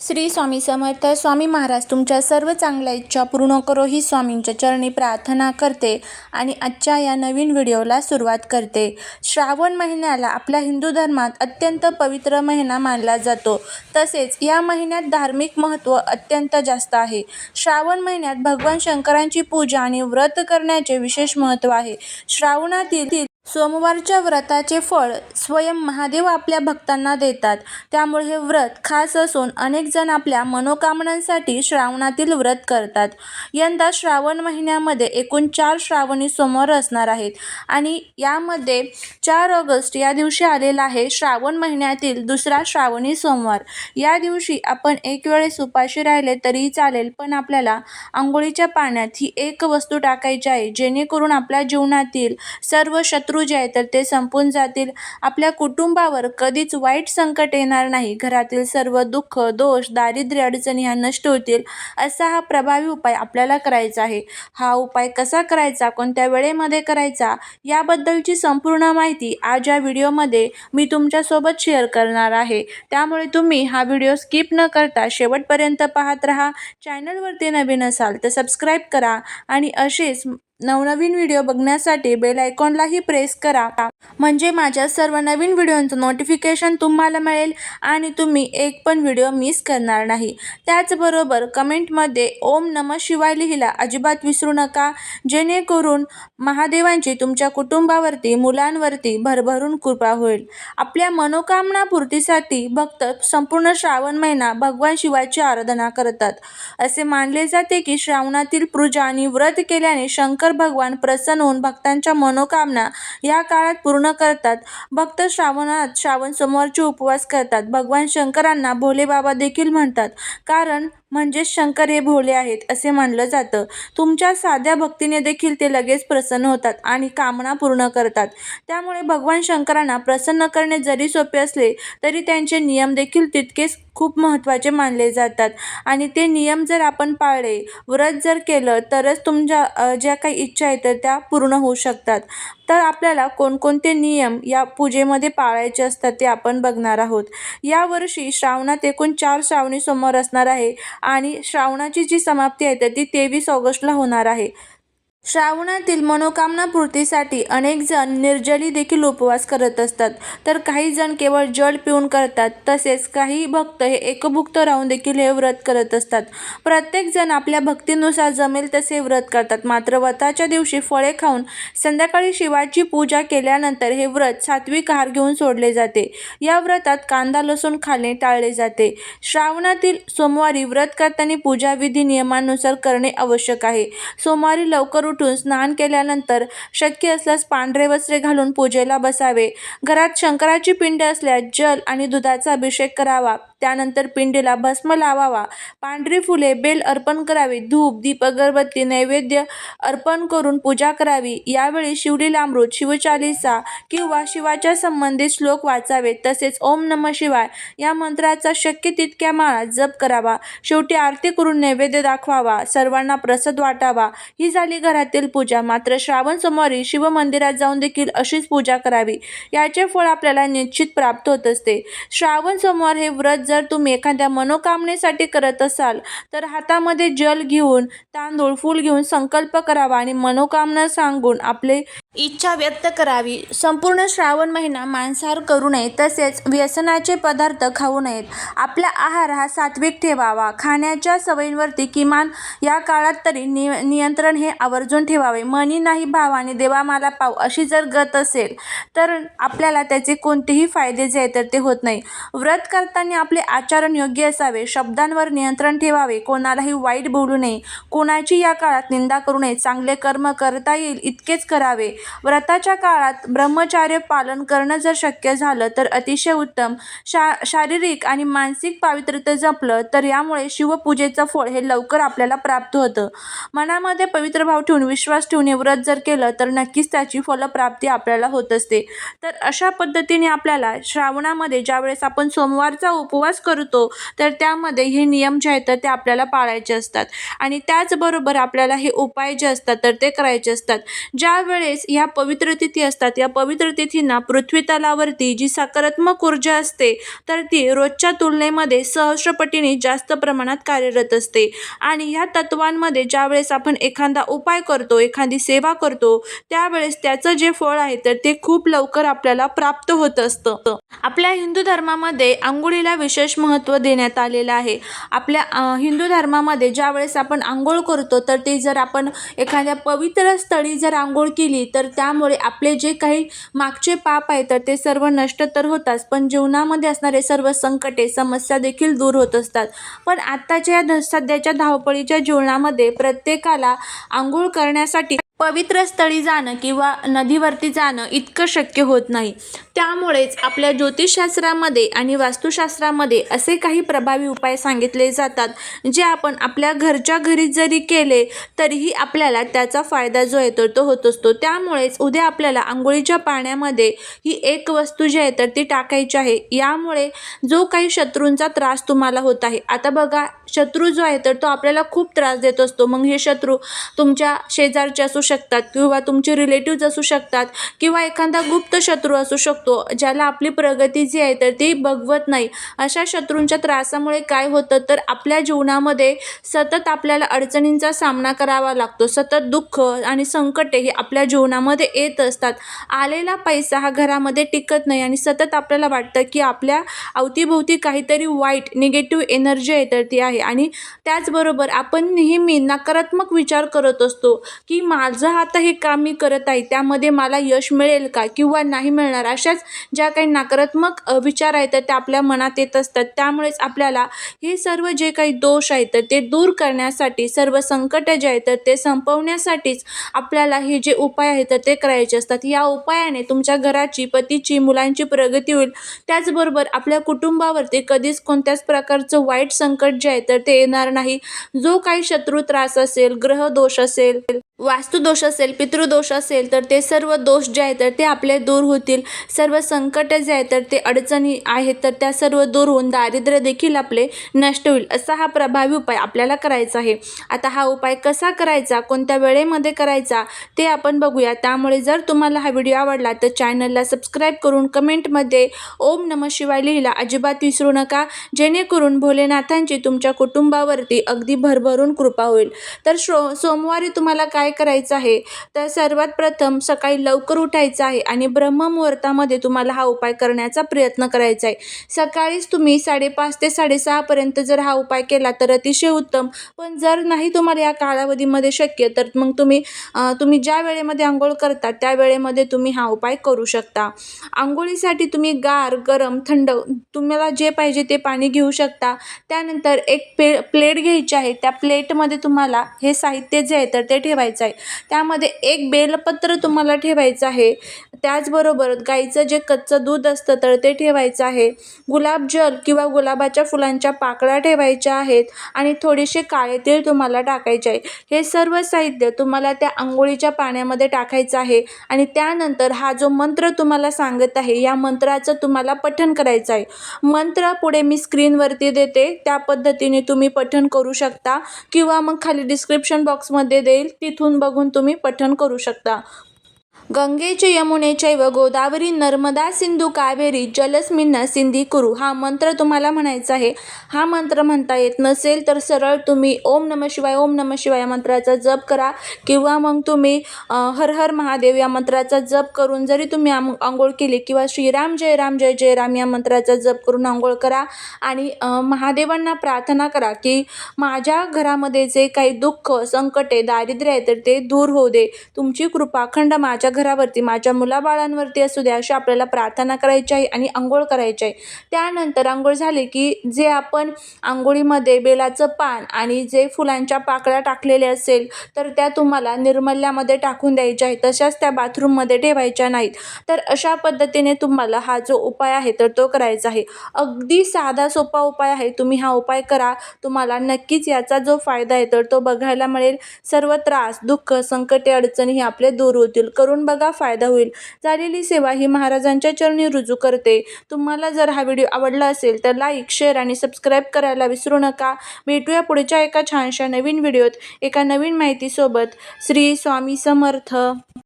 श्री स्वामी समर्थ स्वामी महाराज तुमच्या सर्व चांगल्या इच्छा पूर्ण करो ही स्वामींच्या चरणी प्रार्थना करते आणि आजच्या या नवीन व्हिडिओला सुरुवात करते. श्रावण महिन्याला आपल्या हिंदू धर्मात अत्यंत पवित्र महिना मानला जातो. तसेच या महिन्यात धार्मिक महत्त्व अत्यंत जास्त आहे. श्रावण महिन्यात भगवान शंकरांची पूजा आणि व्रत करण्याचे विशेष महत्त्व आहे. श्रावणातील सोमवारच्या व्रताचे फळ स्वयं महादेव आपल्या भक्तांना देतात. त्यामुळे हे व्रत खास असून अनेक जण आपल्या मनोकामनांसाठी श्रावणातील व्रत करतात. यंदा श्रावण महिन्यामध्ये एकूण चार श्रावणी सोमवार असणार आहेत आणि यामध्ये चार ऑगस्ट या दिवशी आलेला आहे श्रावण महिन्यातील दुसरा श्रावणी सोमवार. या दिवशी आपण एक वेळेस उपाशी राहिले तरीही चालेल पण आपल्याला आंघोळीच्या पाण्यात ही एक वस्तू टाकायची आहे जेणेकरून आपल्या जीवनातील सर्व शत्रू जे आहेत तर ते संपून जातील. आपल्या कुटुंबावर कधीच वाईट संकट येणार नाही. घरातील सर्व दुःख दोष दारिद्र्य अडचणी ह्या नष्ट होतील असा हा प्रभावी उपाय आपल्याला करायचा आहे. हा उपाय कसा करायचा कोणत्या वेळेमध्ये करायचा याबद्दलची संपूर्ण माहिती आज या व्हिडिओमध्ये मी तुमच्यासोबत शेअर करणार आहे. त्यामुळे तुम्ही हा व्हिडिओ स्किप न करता शेवटपर्यंत पाहत राहा. चॅनलवरती नवीन असाल तर सबस्क्राईब करा आणि असेच नवनवीन व्हिडिओ बघण्यासाठी बेल आयकॉनलाही प्रेस करा. म्हणजे माझ्या सर्व नवीन व्हिडिओंचं नोटिफिकेशन तुम्हाला मिळेल आणि तुम्ही एक पण व्हिडिओ मिस करणार नाही. त्याचबरोबर कमेंटमध्ये ओम नम शिवाय लिहिला अजिबात विसरू नका. जेणेकरून महादेवांची तुमच्या कुटुंबावरती मुलांवरती भरभरून कृपा होईल. आपल्या मनोकामना पूर्तीसाठी भक्त संपूर्ण श्रावण महिना भगवान शिवाची आराधना करतात. असे मानले जाते की श्रावणातील पूजा आणि व्रत केल्याने शंकर भगवान प्रसन्न होऊन भक्तांच्या मनोकामना या काळात पूर्ण करतात. भक्त श्रावणात श्रावण सोमवारचे उपवास करतात. भगवान शंकरांना भोले बाबा देखील म्हणतात. कारण म्हणजेच शंकर हे भोले आहेत असे मानलं जातं. तुमच्या साध्या भक्तीने देखील ते लगेच प्रसन्न होतात आणि कामना पूर्ण करतात. त्यामुळे भगवान शंकरांना प्रसन्न करणे जरी सोपे असले तरी त्यांचे नियम देखील तितकेच खूप महत्त्वाचे मानले जातात. आणि ते नियम जर आपण पाळले व्रत जर केलं तरच तुमच्या ज्या काही इच्छा आहेत तर त्या पूर्ण होऊ शकतात. तर आपल्याला कोणकोणते नियम या पूजेमध्ये पाळायचे असतात ते आपण बघणार आहोत. यावर्षी श्रावणात एकूण चार श्रावणी सोमवार असणार आहे. आणि श्रावणाची जी समाप्ती आहे तर ती तेवीस ऑगस्टला होणार आहे. श्रावणातील मनोकामना पूर्तीसाठी अनेक जण निर्जली देखील उपवास करत असतात. तर काही जण केवळ जल पिऊन करतात तसेच काही भक्त हे एकभुक्त राहून देखील हे व्रत करत असतात. प्रत्येक जण आपल्या भक्तीनुसार जमेल तसे व्रत करतात. मात्र व्रताच्या दिवशी फळे खाऊन संध्याकाळी शिवाची पूजा केल्यानंतर हे व्रत सात्विक आहार घेऊन सोडले जाते. या व्रतात कांदा लसूण खाणे टाळले जाते. श्रावणातील सोमवारी व्रत करताना पूजाविधी नियमानुसार करणे आवश्यक आहे. सोमवारी लवकर उठून स्नान केल्यानंतर शक्य असल्यास पांढरे वस्त्रे घालून पूजेला बसावे. घरात शंकराची पिंड असल्यास जल आणि दुधाचा अभिषेक करावा. त्यानंतर पिंडीला भस्म लावावा. पांढरी फुले बेल अर्पण करावी. धूप दीप अगरबत्ती नैवेद्य अर्पण करून पूजा करावी. यावेळी शिवलीलामृत शिवचालिसा किंवा शिवाच्या संबंधित श्लोक वाचावे. तसेच ओम नम शिवाय या मंत्राचा शक्य तितक्या माळा जप करावा. शेवटी आरती करून नैवेद्य दाखवावा. सर्वांना प्रसाद वाटावा. ही झाली घरातील पूजा. मात्र श्रावण सोमवारी शिवमंदिरात जाऊन देखील अशीच पूजा करावी. याचे फळ आपल्याला निश्चित प्राप्त होत असते. श्रावण सोमवार हे व्रत जर तुम्ही एखाद्या मनोकामनेसाठी करत असाल तर हातामध्ये जल घेऊन तांदूळ फूल घेऊन संकल्प करावा आणि मनोकामना सांगून आपले इच्छा व्यक्त करावी. संपूर्ण श्रावण महिना मांसाहार करू नये तसेच व्यसनाचे पदार्थ खाऊ नयेत. आपला आहार हा सात्विक ठेवावा. खाण्याच्या सवयींवरती किमान या काळात तरी नि नियंत्रण हे आवर्जून ठेवावे. मनी नाही भाव आणि देवा मला पाव अशी जर गत असेल तर आपल्याला त्याचे कोणतेही फायदे जे आहेत तर ते होत नाही. व्रत करताना आपले आचरण योग्य असावे. शब्दांवर नियंत्रण ठेवावे. कोणालाही वाईट बोलू नये. कोणाची या काळात निंदा करू नये. चांगले कर्म करता येईल इतकेच करावे. व्रताच्या काळात ब्रह्मचार्य पालन करणं जर शक्य झालं तर अतिशय उत्तम. शा शारीरिक आणि मानसिक पावित्र्यता जपलं तर यामुळे शिवपूजेचं फळ हे लवकर आपल्याला प्राप्त होतं. मनामध्ये पवित्र भाव ठेवून विश्वास ठेवून व्रत जर केलं तर नक्कीच त्याची फलप्राप्ती आपल्याला होत असते. तर अशा पद्धतीने आपल्याला श्रावणामध्ये ज्यावेळेस आपण सोमवारचा उपवास करतो तर त्यामध्ये हे नियम जे आहेत तर ते आपल्याला पाळायचे असतात. आणि त्याचबरोबर आपल्याला हे उपाय जे असतात तर ते करायचे असतात. ज्यावेळेस या पवित्र तिथी असतात. या पवित्र तिथींना पृथ्वी तलावरती जी सकारात्मक ऊर्जा असते तर ती रोजच्या तुलनेमध्ये सहस्रपटीने जास्त प्रमाणात कार्यरत असते. आणि ह्या तत्वांमध्ये ज्यावेळेस आपण एखादा उपाय करतो एखादी सेवा करतो त्यावेळेस त्याचं जे फळ आहे तर ते खूप लवकर आपल्याला प्राप्त होत असतं. आपल्या हिंदू धर्मामध्ये आंघोळीला विशेष महत्त्व देण्यात आलेलं आहे. आपल्या हिंदू धर्मामध्ये ज्यावेळेस आपण आंघोळ करतो तर ते जर आपण एखाद्या पवित्र स्थळी जर आंघोळ केली तर तर त्यामुळे आपले जे काही मागचे पाप आहे तर ते सर्व नष्ट तर होतात पण जीवनामध्ये असणारे सर्व संकटे समस्या देखील दूर होत असतात. पण आत्ताच्या या सध्याच्या धावपळीच्या जीवनामध्ये प्रत्येकाला आंघोळ करण्यासाठी पवित्र स्थळी जाणं किंवा नदीवरती जाणं इतकं शक्य होत नाही. त्यामुळेच आपल्या ज्योतिषशास्त्रामध्ये आणि वास्तुशास्त्रामध्ये असे काही प्रभावी उपाय सांगितले जातात जे आपण आपल्या घरच्या घरी जरी केले तरीही आपल्याला त्याचा फायदा जो आहे तर तो होत असतो. त्यामुळेच उद्या आपल्याला आंघोळीच्या पाण्यामध्ये ही एक वस्तू जी आहे तर ती टाकायची आहे. यामुळे जो काही शत्रूंचा त्रास तुम्हाला होत आहे आता बघा शत्रू जो आहे तर तो आपल्याला खूप त्रास देत असतो. मग हे शत्रू तुमच्या शेजारचे असू शकतात किंवा तुमचे रिलेटिव्ज असू शकतात किंवा एखादा गुप्त शत्रू असू शकतो. ज्याला आपली प्रगती जी आहे तर ती बघवत नाही. अशा शत्रूंच्या त्रासामुळे काय होतं तर आपल्या जीवनामध्ये सतत आपल्याला अडचणींचा सामना करावा लागतो. सतत दुःख आणि संकटे हे आपल्या जीवनामध्ये येत असतात. आलेला पैसा हा घरामध्ये टिकत नाही आणि सतत आपल्याला वाटतं की आपल्या अवतीभोवती काहीतरी वाईट निगेटिव्ह एनर्जी आहे तर ती आहे. आणि त्याचबरोबर आपण नेहमी नकारात्मक विचार करत असतो की माझं आता हे काम मी करत आहे त्यामध्ये मला यश मिळेल का किंवा नाही मिळणार? अशाच ज्या काही नकारात्मक विचार आहेत तर ते आपल्या मनात येत असतात. त्यामुळेच आपल्याला हे सर्व जे काही दोष आहेत ते दूर करण्यासाठी सर्व संकट जे आहेत तर ते संपवण्यासाठीच आपल्याला हे जे उपाय आहेत तर ते करायचे असतात. या उपायाने तुमच्या घराची पतीची मुलांची प्रगती होईल. त्याचबरोबर आपल्या कुटुंबावरती कधीच कोणत्याच प्रकारचं वाईट संकट जे आहे तर ते येणार नाही. जो काही शत्रू त्रास असेल ग्रह दोष असेल वास्तुदोष असेल पितृदोष असेल तर ते सर्व दोष जे आहेत तर ते आपले दूर होतील. सर्व संकट जे आहेत तर ते अडचणी आहेत तर त्या सर्व दूर होऊन दारिद्र्य देखील आपले नष्ट होईल. असा हा प्रभावी उपाय आपल्याला करायचा आहे. आता हा उपाय कसा करायचा कोणत्या वेळेमध्ये करायचा ते आपण बघूया. त्यामुळे जर तुम्हाला हा व्हिडिओ आवडला तर चॅनलला सबस्क्राईब करून कमेंटमध्ये ओम नम शिवाय लिहिला अजिबात विसरू नका. जेणेकरून भोलेनाथांची तुमच्या कुटुंबावरती अगदी भरभरून कृपा होईल. तर शो सोमवारी तुम्हाला काय करायचं आहे? तर सर्वात प्रथम सकाळी लवकर उठायचं आहे आणि ब्रह्ममुहूर्तामध्ये तुम्हाला हा उपाय करण्याचा प्रयत्न करायचा आहे. सकाळीच तुम्ही साडेपाच ते साडेसहापर्यंत जर हा उपाय केला तर अतिशय उत्तम. पण जर नाही तुम्हाला या कालावधीमध्ये शक्य तर मग तुम्ही तुम्ही ज्या वेळेमध्ये आंघोळ करता त्या वेळेमध्ये तुम्ही हा उपाय करू शकता. आंघोळीसाठी तुम्ही गार गरम थंड तुम्हाला जे पाहिजे ते पाणी घेऊ शकता. त्यानंतर एक पे प्लेट घ्यायची आहे. त्या प्लेटमध्ये तुम्हाला हे साहित्य जे आहे तर ते ठेवायचं आहे. त्यामध्ये एक बेलपत्र तुम्हाला ठेवायचं आहे. त्याचबरोबर गाईचं जे कच्चं दूध असतं तर ते ठेवायचं आहे. गुलाबजल किंवा गुलाबाच्या फुलांच्या पाकळ्या ठेवायच्या आहेत आणि थोडेसे काळे तेल तुम्हाला टाकायचे आहे. हे सर्व साहित्य तुम्हाला त्या आंघोळीच्या पाण्यामध्ये टाकायचं आहे आणि त्यानंतर हा जो मंत्र तुम्हाला सांगत आहे या मंत्राचं तुम्हाला पठण करायचं आहे. मंत्र पुढे मी स्क्रीनवरती देते. त्या पद्धतीने तुम्ही पठण करू शकता किंवा मग खाली डिस्क्रिप्शन बॉक्समध्ये देईल. तिथून बघून तुम्ही पठण करू शकता. गंगेचे यमुनेचे व गोदावरी नर्मदा सिंधू कावेरी जलस्मिन सिंधी कुरु हा मंत्र तुम्हाला म्हणायचा आहे. हा मंत्र म्हणता येत नसेल तर सरळ तुम्ही ओम नम शिवाय ओम नम शिवाय या मंत्राचा जप करा किंवा मग तुम्ही हर हर महादेव या मंत्राचा जप करून जरी तुम्ही आंघोळ केली किंवा श्रीराम जय राम जय जय राम या मंत्राचा जप करून आंघोळ करा आणि महादेवांना प्रार्थना करा की माझ्या घरामध्ये जे काही दुःख संकटे दारिद्र्य आहे तर ते दूर होऊ दे. तुमची कृपा अखंड माझ्या घरावरती माझ्या मुलाबाळांवरती असू द्या अशी आपल्याला प्रार्थना करायची आहे आणि आंघोळ करायची आहे. त्यानंतर आंघोळ झाली की जे आपण आंघोळीमध्ये बेलाचं पान आणि जे फुलांच्या पाकळ्या टाकलेल्या असेल तर त्या तुम्हाला निर्मल्यामध्ये टाकून द्यायच्या आहेत. तशाच त्या बाथरूममध्ये ठेवायच्या नाहीत. तर अशा पद्धतीने तुम्हाला हा जो उपाय आहे तर तो करायचा आहे. अगदी साधा सोपा उपाय आहे. तुम्ही हा उपाय करा. तुम्हाला नक्कीच याचा जो फायदा आहे तर तो बघायला मिळेल. सर्व त्रास दुःख संकटे अडचणी हे आपले दूर होतील. करून बघा फायदा होईल. झालेली सेवा ही महाराजांच्या चरणी रुजू करते. तुम्हाला जर हा व्हिडिओ आवडला असेल तर लाईक शेअर आणि सबस्क्राईब करायला विसरू नका. भेटूया पुढच्या एका छानशा नवीन व्हिडिओत. एका नवीन माहितीसोबत. श्री स्वामी समर्थ.